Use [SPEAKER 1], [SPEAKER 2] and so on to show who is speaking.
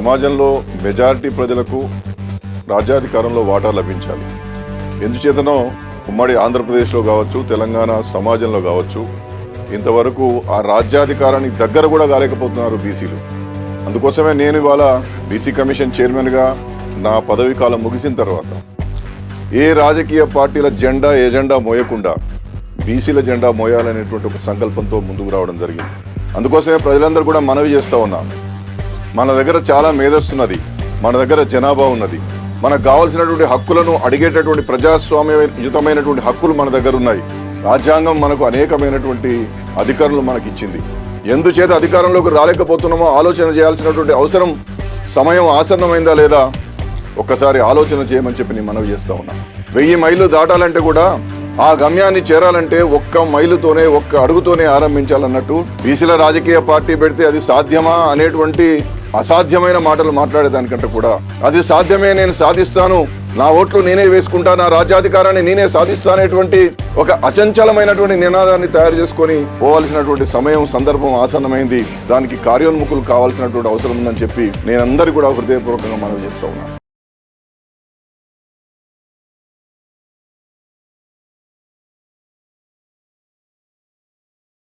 [SPEAKER 1] సమాజంలో మెజారిటీ ప్రజలకు రాజ్యాధికారంలో వాటా లభించాలి. ఎందుచేతనో ఉమ్మడి ఆంధ్రప్రదేశ్లో కావచ్చు తెలంగాణ సమాజంలో కావచ్చు ఇంతవరకు ఆ రాజ్యాధికారానికి దగ్గర కూడా కాలేకపోతున్నారు బీసీలు. అందుకోసమే నేను ఇవాళ బీసీ కమిషన్ చైర్మన్గా నా పదవీ కాలం ముగిసిన తర్వాత ఏ రాజకీయ పార్టీల జెండా ఎజెండా మోయకుండా బీసీల జెండా మోయాలనేటువంటి ఒక సంకల్పంతో ముందుకు రావడం జరిగింది. అందుకోసమే ప్రజలందరూ కూడా మనవి చేస్తూ ఉన్నాను మన దగ్గర చాలా మేధస్సున్నది మన దగ్గర జనాభా ఉన్నది. మనకు కావాల్సినటువంటి హక్కులను అడిగేటటువంటి ప్రజాస్వామ్యయుతమైనటువంటి హక్కులు మన దగ్గర ఉన్నాయి రాజ్యాంగం మనకు అనేకమైనటువంటి అధికారులు మనకి ఇచ్చింది ఎందుచేత అధికారంలోకి రాలేకపోతున్నామో ఆలోచన చేయాల్సినటువంటి అవసరం సమయం ఆసన్నమైందా లేదా? ఒక్కసారి ఆలోచన చేయమని చెప్పి నేను మనవి చేస్తా ఉన్నా. వెయ్యి మైళ్ళు దాటాలంటే కూడా ఆ గమ్యాన్ని చేరాలంటే ఒక్క మైలుతోనే ఒక్క అడుగుతోనే ఆరంభించాలన్నట్టు బీసీల రాజకీయ పార్టీ పెడితే అది సాధ్యమా అనేటువంటి అసాధ్యమైన మాటలు మాట్లాడేదానికంటే కూడా అది సాధ్యమే నేను సాధిస్తాను. నా ఓట్లు నేనే వేసుకుంటా నా రాజ్యాధికారాన్ని నేనే సాధిస్తానేటువంటి ఒక అచంచలమైనటువంటి నినాదాన్ని తయారు చేసుకొని పోవాల్సినటువంటి సమయం సందర్భం ఆసన్నమైంది. దానికి కార్యోన్ముఖులు కావాల్సినటువంటి అవసరం ఉందని చెప్పి నేనందరూ కూడా హృదయపూర్వకంగా మనవి చేస్తూ ఉన్నాను.